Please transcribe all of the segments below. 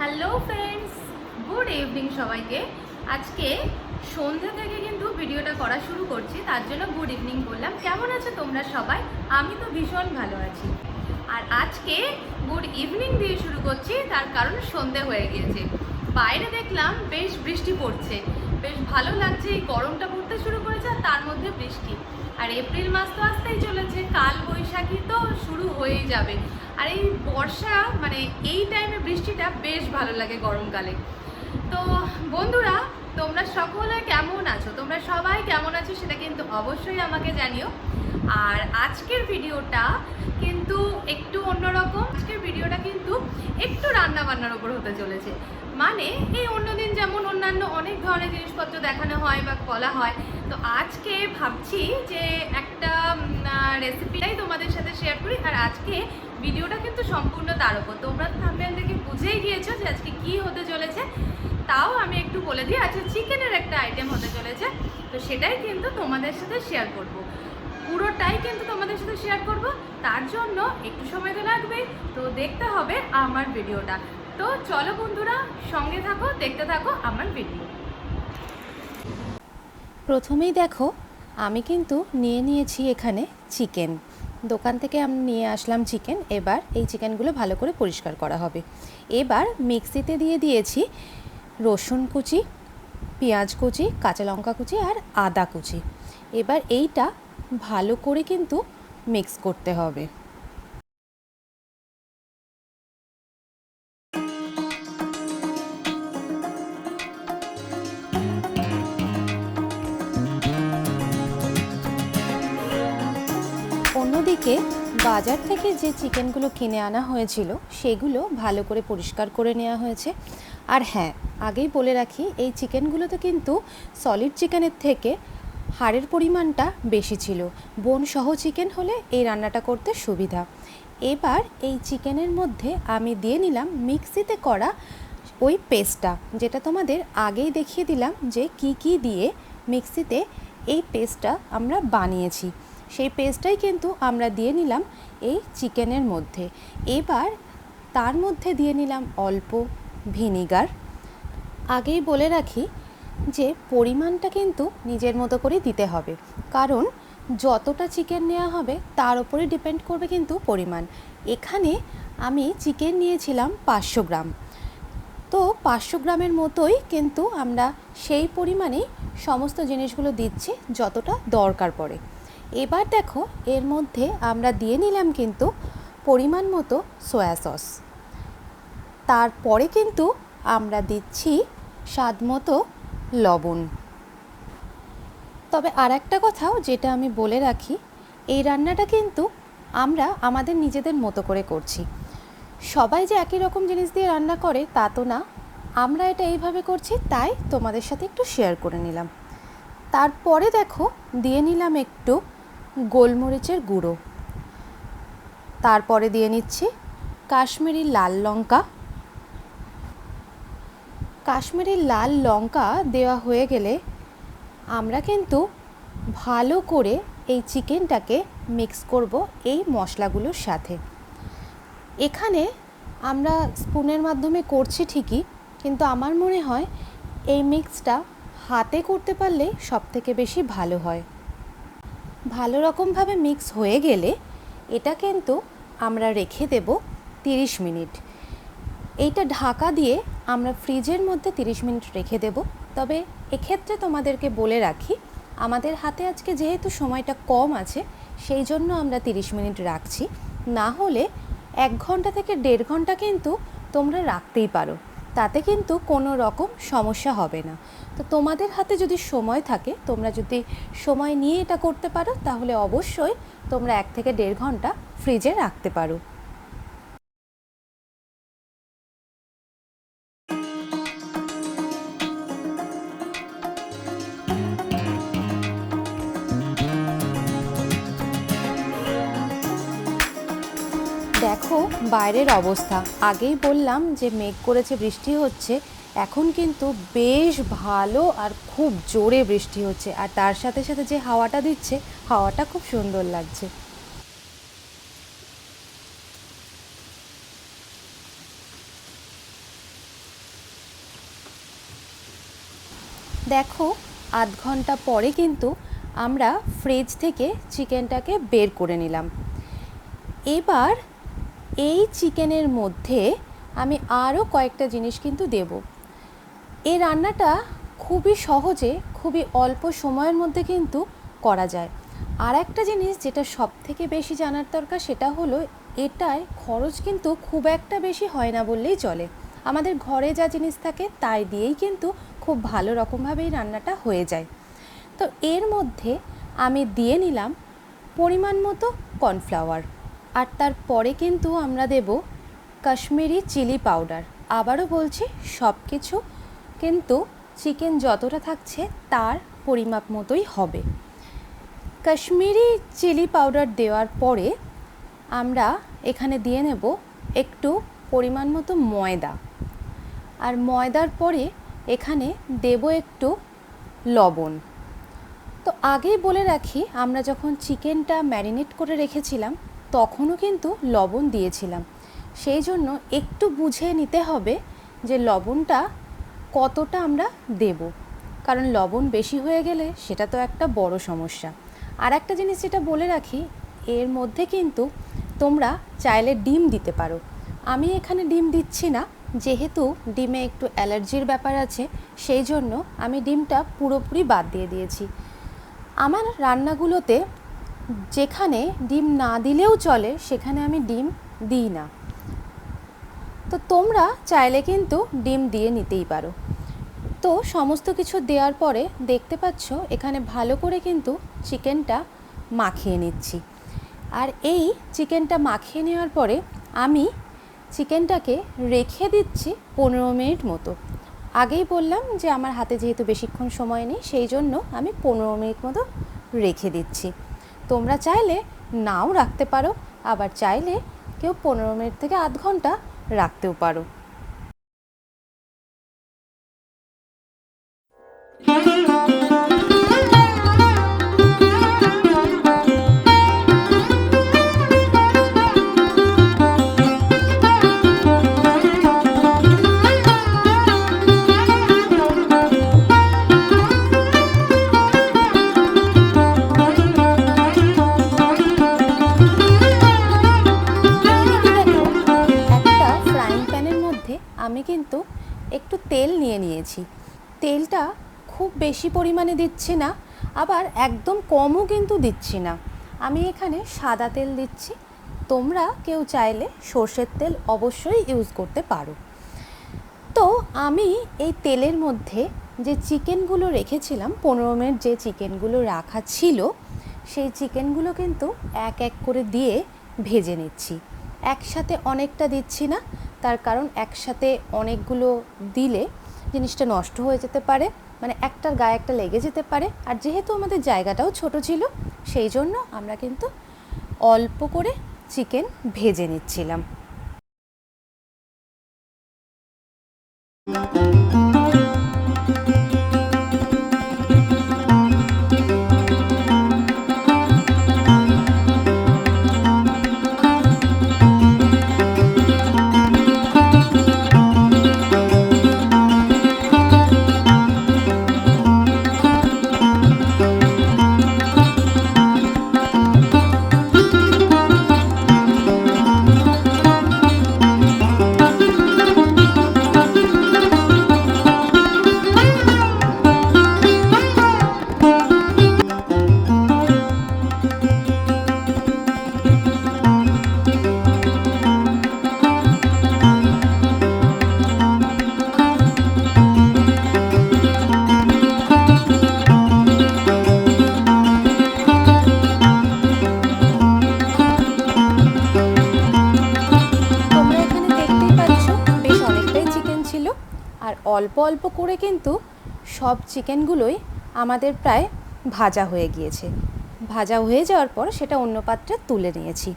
Hello friends good evening সবাইকে। আজকে সন্ধ্যা থেকে কিন্তু ভিডিওটা করা শুরু করছি, তার জন্য গুড ইভিনিং বললাম। কেমন আছো তোমরা সবাই? আমি তো ভীষণ ভালো আছি। আর আজকে গুড ইভিনিং দিয়ে শুরু করছি, তার কারণ সন্ধে হয়ে গিয়েছে। বাইরে দেখলাম বেশ বৃষ্টি পড়ছে। বেশ ভালো লাগছে এই গরমটা পড়তে শুরু করেছে আর তার মধ্যে বৃষ্টি। আর এপ্রিল মাস তো আসতেই চলেছে, কাল বৈশাখী তো শুরু হয়েই যাবে। আর এই বর্ষা মানে এই টাইমে বৃষ্টিটা বেশ ভালো লাগে গরমকালে। তো বন্ধুরা, তোমরা সকলে কেমন আছো? তোমরা সবাই কেমন আছো সেটা কিন্তু অবশ্যই আমাকে জানিও। আর আজকের ভিডিওটা কিন্তু একটু অন্যরকম। আজকের ভিডিওটা কিন্তু একটু রান্না বান্নার ওপর হতে চলেছে। মানে এই অন্যদিন যেমন অন্যান্য অনেক ধরনের জিনিসপত্র দেখানো হয় বা বলা হয়, তো আজকে ভাবছি যে একটা রেসিপিটাই তোমাদের সাথে শেয়ার করি। আর আজকে ভিডিওটা কিন্তু সম্পূর্ণ তার উপর তোমরা থাম্বেল দেখে বুঝেই গিয়েছো যে আজকে কি হতে চলেছে। তাও আমি একটু বলে দিই আজকে চিকেনের একটা আইটেম হতে চলেছে। তো সেটাই কিন্তু তোমাদের সাথে শেয়ার করব। পুরোটাই কিন্তু তোমাদের সাথে শেয়ার করব। তার জন্য একটু সময় তো লাগবেই। তো দেখতে হবে আমার ভিডিওটা। তো চলো বন্ধুরা, সঙ্গে থাকো, দেখতে থাকো আমার ভিডিও প্রথমেই দেখো, আমি কিন্তু নিয়ে নিয়েছি এখানে চিকেন দোকান থেকে আমি নিয়ে আসলাম চিকেন এবার এই চিকেনগুলো ভালো করে পরিষ্কার করা হবে। এবার মিক্সিতে দিয়ে দিয়েছি রসুন কুচি, পেঁয়াজ কুচি, কাঁচা লঙ্কা কুচি আর আদা কুচি। এবার এইটা ভালো করে কিন্তু মিক্স করতে হবে। বাজার থেকে যে চিকেনগুলো কিনে আনা হয়েছিল, সেগুলো ভালো করে পরিষ্কার করে নেওয়া হয়েছে। আর হ্যাঁ আগেই বলে রাখি, এই চিকেনগুলোতে কিন্তু সলিড চিকেনের থেকে হাড়ের পরিমাণটা বেশি ছিল। বোন সহ চিকেন হলে এই রান্নাটা করতে সুবিধা। এবার এই চিকেনের মধ্যে আমি দিয়ে নিলাম মিক্সিতে করা ওই পেস্টটা, যেটা তোমাদের আগেই দেখিয়ে দিলাম যে কি কি দিয়ে মিক্সিতে এই পেস্টটা আমরা বানিয়েছি। সেই পেস্টটাই কিন্তু আমরা দিয়ে নিলাম এই চিকেনের মধ্যে। এবার তার মধ্যে দিয়ে নিলাম অল্প ভিনিগার। আগেই বলে রাখি যে, পরিমাণটা কিন্তু নিজের মতো করে দিতে হবে। কারণ যতটা চিকেন নেওয়া হবে, তার উপরে ডিপেন্ড করবে কিন্তু পরিমাণ। এখানে আমি চিকেন নিয়েছিলাম পাঁচশো গ্রাম। তো পাঁচশো গ্রামের মতোই কিন্তু আমরা সেই পরিমাণেই সমস্ত জিনিসগুলো দিচ্ছি, যতটা দরকার পড়ে। এবার দেখো, এর মধ্যে আমরা দিয়ে নিলাম কিন্তু পরিমাণ মতো সয়া সস তারপরে কিন্তু আমরা দিচ্ছি স্বাদ মতো লবণ। তবে আর একটা কথাও যেটা আমি বলে রাখি, এই রান্নাটা কিন্তু আমরা আমাদের নিজেদের মতো করে করছি। সবাই যে একই রকম জিনিস দিয়ে রান্না করে তা তো না, আমরা এটা এইভাবে করছি, তাই তোমাদের সাথে একটু শেয়ার করে নিলাম। তারপরে দেখো, দিয়ে নিলাম একটু গোলমরিচের গুঁড়ো। তারপরে দিয়ে নিচ্ছি কাশ্মীরি লাল লঙ্কা। কাশ্মীরি লাল লঙ্কা দেওয়া হয়ে গেলে আমরা কিন্তু ভালো করে এই চিকেনটাকে মিক্স করব এই মশলাগুলোর সাথে। এখানে আমরা স্পুনের মাধ্যমে করছি ঠিকই, কিন্তু আমার মনে হয় এই মিক্সটা হাতে করতে পারলে সব থেকে বেশি ভালো হয়। ভালো রকমভাবে মিক্স হয়ে গেলে এটা কিন্তু আমরা রেখে দেব তিরিশ মিনিট। এইটা ঢাকা দিয়ে আমরা ফ্রিজের মধ্যে তিরিশ মিনিট রেখে দেব। তবে এক্ষেত্রে তোমাদেরকে বলে রাখি, আমাদের হাতে আজকে যেহেতু সময়টা কম আছে, সেই জন্য আমরা তিরিশ মিনিট রাখছি। না হলে এক ঘণ্টা থেকে দেড় ঘণ্টা কিন্তু তোমরা রাখতেই পারো। তাতে কিন্তু কোনো রকম সমস্যা হবে না। তো তোমাদের হাতে যদি সময় থাকে, তোমরা যদি সময় নিয়ে এটা করতে পারো, তাহলে অবশ্যই তোমরা এক থেকে দেড় ঘণ্টা ফ্রিজে রাখতে পারো। দেখো বাইরের অবস্থা। আগেই বললাম যে মেঘ করেছে, বৃষ্টি হচ্ছে। এখন কিন্তু বেশ ভালো আর খুব জোরে বৃষ্টি হচ্ছে। আর তার সাথে সাথে যে হাওয়াটা দিচ্ছে, হাওয়াটা খুব সুন্দর লাগছে। দেখো, আধ ঘণ্টা পরে কিন্তু আমরা ফ্রিজ থেকে চিকেনটাকে বের করে নিলাম। এবার এই চিকেনের মধ্যে আমি আরও কয়েকটা জিনিস কিন্তু দেব। এই রান্নাটা খুবই সহজে, খুবই অল্প সময়ের মধ্যে কিন্তু করা যায়। আর একটা জিনিস যেটা সব থেকে বেশি জানার দরকার সেটা হলো, এটায় খরচ কিন্তু খুব একটা বেশি হয় না বললেই চলে। আমাদের ঘরে যা জিনিস থাকে তাই দিয়েই কিন্তু খুব ভালো রকমভাবেই রান্নাটা হয়ে যায়। তো এর মধ্যে আমি দিয়ে নিলাম পরিমাণ মতো কর্নফ্লাওয়ার। আর তারপরে কিন্তু আমরা দেব কাশ্মীরি চিলি পাউডার। আবারও বলছি সব কিছু কিন্তু চিকেন যতটা থাকছে তার পরিমাপ মতোই হবে। কাশ্মীরি চিলি পাউডার দেওয়ার পরে আমরা এখানে দিয়ে নেব একটু পরিমাণ মতো ময়দা। আর ময়দার পরে এখানে দেব একটু লবণ। তো আগেই বলে রাখি, আমরা যখন চিকেনটা ম্যারিনেট করে রেখেছিলাম তখনও কিন্তু লবণ দিয়েছিলাম। সেই জন্য একটু বুঝে নিতে হবে যে লবণটা কতটা আমরা দেব। কারণ লবণ বেশি হয়ে গেলে সেটা তো একটা বড় সমস্যা। আর একটা জিনিস যেটা বলে রাখি, এর মধ্যে কিন্তু তোমরা চাইলে ডিম দিতে পারো। আমি এখানে ডিম দিচ্ছি না, যেহেতু ডিমে একটু অ্যালার্জির ব্যাপার আছে, সেই জন্য আমি ডিমটা পুরোপুরি বাদ দিয়ে দিয়েছি। আমার রান্নাগুলোতে যেখানে ডিম না দিলেও চলে, সেখানে আমি ডিম দিই না। তো তোমরা চাইলে কিন্তু ডিম দিয়ে নিতেই পারো। তো সমস্ত কিছু দেওয়ার পরে দেখতে পাচ্ছ, এখানে ভালো করে কিন্তু চিকেনটা মাখিয়ে নিচ্ছি। আর এই চিকেনটা মাখিয়ে নেওয়ার পরে আমি চিকেনটাকে রেখে দিচ্ছি পনেরো মিনিট মতো। আগেই বললাম যে আমার হাতে যেহেতু বেশিক্ষণ সময় নেই, সেই জন্য আমি পনেরো মিনিট মতো রেখে দিচ্ছি। তোমরা চাইলে নাও রাখতে পারো, আবার চাইলে কেউ পনেরো মিনিট থেকে আধ ঘণ্টা রাখতেও পারো। আমি কিন্তু একটু তেল নিয়ে নিয়েছি। তেলটা খুব বেশি পরিমাণে দিচ্ছি না, আবার একদম কমও কিন্তু দিচ্ছি না। আমি এখানে সাদা তেল দিচ্ছি। তোমরা কেউ চাইলে সর্ষের তেল অবশ্যই ইউজ করতে পারো। তো আমি এই তেলের মধ্যে যে চিকেনগুলো রেখেছিলাম, পনেরো মিনিট যে চিকেনগুলো রাখা ছিল, সেই চিকেনগুলো কিন্তু এক এক করে দিয়ে ভেজে নিচ্ছি। একসাথে অনেকটা দিচ্ছি না তার কারণ একসাথে অনেকগুলো দিলে জিনিসটা নষ্ট হয়ে যেতে পারে মানে একটার গায়ে একটা লেগে যেতে পারে। আর যেহেতু আমাদের জায়গাটাও ছোট ছিল, সেই জন্য আমরা কিন্তু অল্প করে চিকেন ভেজে নিচ্ছিলাম। অল্প অল্প করে কিন্তু সব চিকেনগুলোই আমাদের প্রায় ভাজা হয়ে গিয়েছে। ভাজা হয়ে যাওয়ার পর সেটা অন্য পাত্রে তুলে নিয়েছি।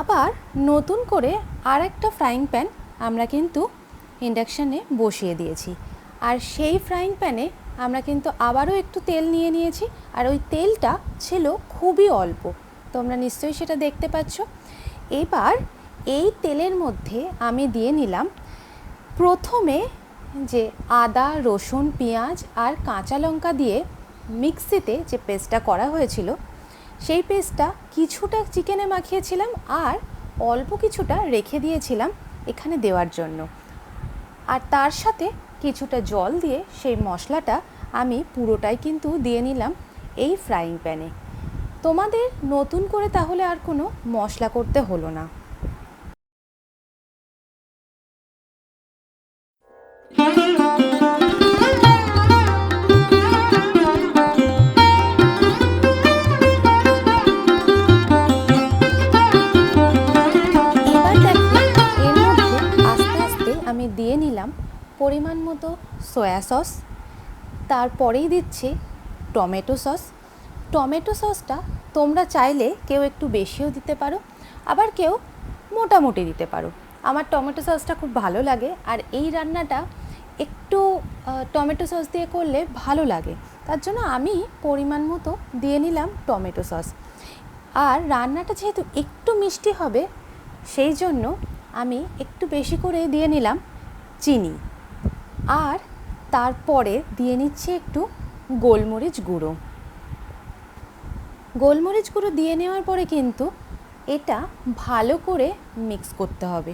আবার নতুন করে আর একটা ফ্রাইং প্যান আমরা কিন্তু ইন্ডাকশানে বসিয়ে দিয়েছি। আর সেই ফ্রাইং প্যানে আমরা কিন্তু আবারও একটু তেল নিয়ে নিয়েছি। আর ওই তেলটা ছিল খুবই অল্প। তোমরা নিশ্চয়ই সেটা দেখতে পাচ্ছ। এবার এই তেলের মধ্যে আমি দিয়ে নিলাম প্রথমে যে আদা, রসুন, পেঁয়াজ আর কাঁচা লঙ্কা দিয়ে মিক্সিতে যে পেস্টটা করা হয়েছিল, সেই পেস্টটা কিছুটা চিকেনে মাখিয়েছিলাম আর অল্প কিছুটা রেখে দিয়েছিলাম এখানে দেওয়ার জন্য। আর তার সাথে কিছুটা জল দিয়ে সেই মশলাটা আমি পুরোটাই কিন্তু দিয়ে নিলাম এই ফ্রাইং প্যানে। তোমাদের নতুন করে তাহলে আর কোনো মশলা করতে হলো না। আমি দিয়ে নিলাম পরিমাণ মতো সয়া সস তারপরেই দিচ্ছি টমেটো সস টমেটো সসটা তোমরা চাইলে কেউ একটু বেশিও দিতে পারো, আবার কেউ মোটামুটি দিতে পারো। আমার টমেটো সসটা খুব ভালো লাগে, আর এই রান্নাটা একটু টমেটো সস দিয়ে করলে ভালো লাগে। তার জন্য আমি পরিমাণ মতো দিয়ে নিলাম টমেটো সস। আর রান্নাটা যেহেতু একটু মিষ্টি হবে, সেই জন্য আমি একটু বেশি করে দিয়ে নিলাম চিনি। আর তারপরে দিয়ে নিচ্ছি একটু গোলমরিচ গুঁড়ো। গোলমরিচ গুঁড়ো দিয়ে নেওয়ার পরে কিন্তু এটা ভালো করে মিক্স করতে হবে।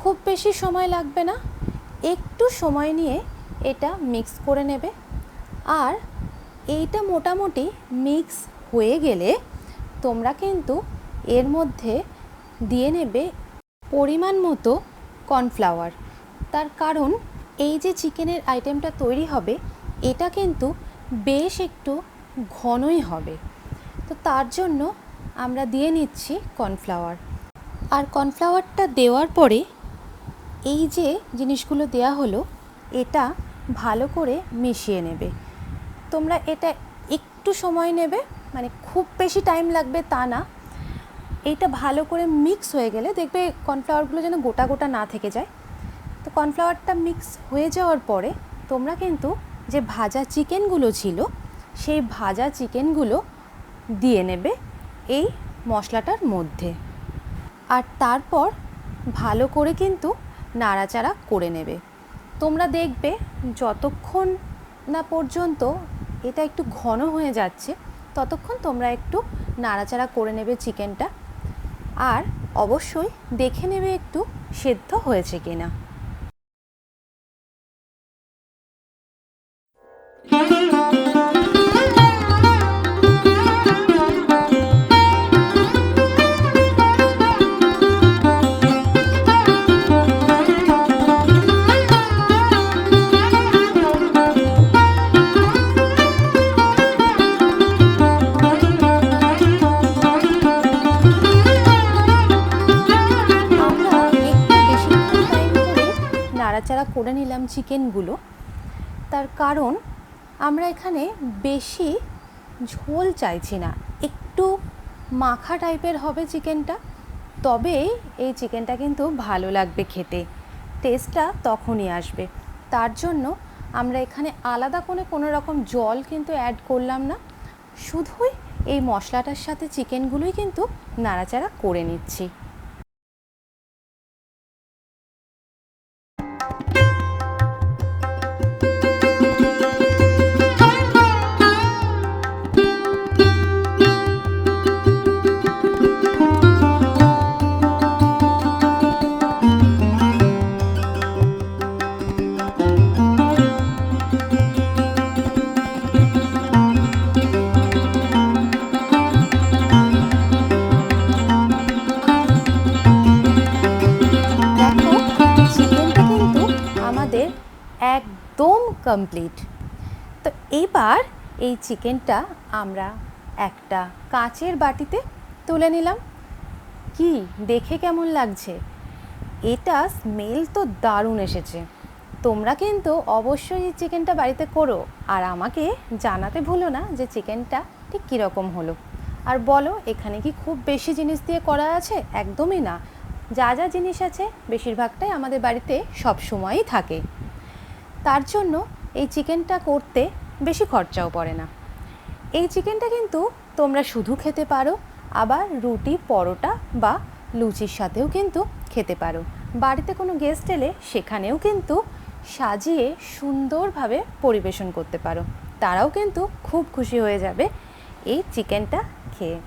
খুব বেশি সময় লাগবে না একটু সময় নিয়ে এটা মিক্স করে নেবে। আর এইটা মোটামুটি মিক্স হয়ে গেলে তোমরা কিন্তু এর মধ্যে দিয়ে নেবে পরিমাণ মতো কর্নফ্লাওয়ার। তার কারণ এই যে চিকেনের আইটেমটা তৈরি হবে, এটা কিন্তু বেশ একটু ঘনই হবে। তো তার জন্য আমরা দিয়ে নিচ্ছি কর্নফ্লাওয়ার। আর কর্নফ্লাওয়ারটা দেওয়ার পরে এই যে জিনিসগুলো দেয়া হলো, এটা ভালো করে মিশিয়ে নেবে। তোমরা এটা একটু সময় নেবে মানে খুব বেশি টাইম লাগবে তা না। এইটা ভালো করে মিক্স হয়ে গেলে দেখবে কর্নফ্লাওয়ারগুলো যেন গোটা গোটা না থেকে যায়। তো কর্নফ্লাওয়ারটা মিক্স হয়ে যাওয়ার পরে তোমরা কিন্তু যে ভাজা চিকেনগুলো ছিল, সেই ভাজা চিকেনগুলো দিয়ে নেবে এই মশলাটার মধ্যে। আর তারপর ভালো করে কিন্তু নাড়াচাড়া করে নেবে। তোমরা দেখবে যতক্ষণ না পর্যন্ত এটা একটু ঘন হয়ে যাচ্ছে, ততক্ষণ তোমরা একটু নাড়াচাড়া করে নেবে চিকেনটা। আর অবশ্যই দেখে নেবে একটু সেদ্ধ হয়েছে কিনা। চিকেনগুলো। তার কারণ, আমরা এখানে বেশি ঝোল চাইছি না। একটু মাখা টাইপের হবে চিকেনটা, তবে এই চিকেনটা কিন্তু ভালো লাগবে খেতে। টেস্টটা তখনই আসবে। তার জন্য আমরা এখানে আলাদা করে কোনো রকম জল কিন্তু অ্যাড করলাম না। শুধুই এই মশলাটার সাথে চিকেনগুলোই কিন্তু নাড়াচাড়া করে নিচ্ছি। কমপ্লিট তো এবার এই চিকেনটা আমরা একটা কাচের বাটিতে তুলে নিলাম। কি, দেখে কেমন লাগছে? এটা স্মেল তো দারুণ এসেছে। তোমরা কিন্তু অবশ্যই এই চিকেনটা বাড়িতে করো। আর আমাকে জানাতে ভুলো না যে চিকেনটা ঠিক কীরকম হলো। আর বলো, এখানে কি খুব বেশি জিনিস দিয়ে করা আছে? একদমই না। যা যা জিনিস আছে, বেশিরভাগটাই আমাদের বাড়িতে সব সময়ই থাকে। তার জন্য এই চিকেনটা করতে বেশি খরচাও পড়ে না। এই চিকেনটা কিন্তু তোমরা শুধু খেতে পারো, আবার রুটি, পরোটা বা লুচির সাথেও কিন্তু খেতে পারো। বাড়িতে কোনো গেস্ট এলে সেখানেও কিন্তু সাজিয়ে সুন্দরভাবে পরিবেশন করতে পারো। তারাও কিন্তু খুব খুশি হয়ে যাবে এই চিকেনটা খেয়ে।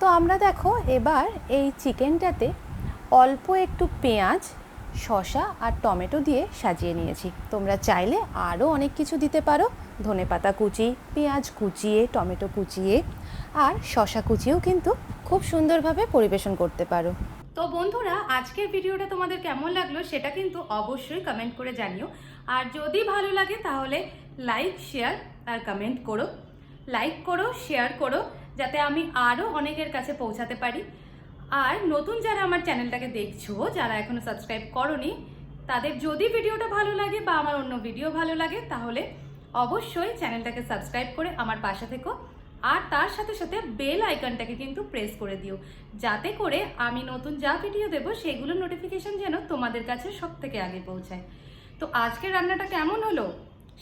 তো আমরা দেখো এবার এই চিকেনটাতে অল্প একটু পেঁয়াজ শসা আর টমেটো দিয়ে সাজিয়ে নিয়েছি। তোমরা চাইলে আরও অনেক কিছু দিতে পারো। ধনেপাতা কুচি, পেঁয়াজ কুচিয়ে, টমেটো কুচিয়ে আর শসা কুচিয়েও কিন্তু খুব সুন্দরভাবে পরিবেশন করতে পারো। তো বন্ধুরা, আজকের ভিডিওটা তোমাদের কেমন লাগল সেটা কিন্তু অবশ্যই কমেন্ট করে জানিও। আর যদি ভালো লাগে তাহলে লাইক শেয়ার আর কমেন্ট করো। লাইক করো শেয়ার করো, যাতে আমি আরও অনেকের কাছে পৌঁছাতে পারি। আর নতুন যারা আমার চ্যানেলটাকে দেখছ, যারা এখনও সাবস্ক্রাইব করনি, তাদের যদি ভিডিওটা ভালো লাগে বা আমার অন্য ভিডিও ভালো লাগে, তাহলে অবশ্যই চ্যানেলটাকে সাবস্ক্রাইব করে আমার পাশে থেকো। আর তার সাথে সাথে বেল আইকনটাকে কিন্তু প্রেস করে দিও, যাতে করে আমি নতুন যা ভিডিও দেবো, সেগুলোর নোটিফিকেশান যেন তোমাদের কাছে সব থেকে আগে পৌঁছায়। তো আজকের রান্নাটা কেমন হলো?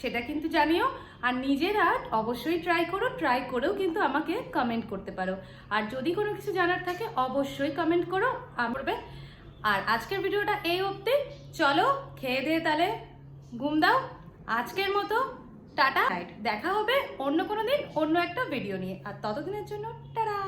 সেটা কিন্তু জানিও। আর নিজেরা অবশ্যই ট্রাই করো ট্রাই করেও কিন্তু আমাকে কমেন্ট করতে পারো। আর যদি কোনো কিছু জানার থাকে, অবশ্যই কমেন্ট করো করবে আর আজকের ভিডিওটা এই অবধি। চলো, খেয়ে দিয়ে তাহলে ঘুম দাও। আজকের মতো, টাটা। দেখা হবে অন্য কোনো দিন, অন্য একটা ভিডিও নিয়ে। আর ততদিনের জন্য, টাটা!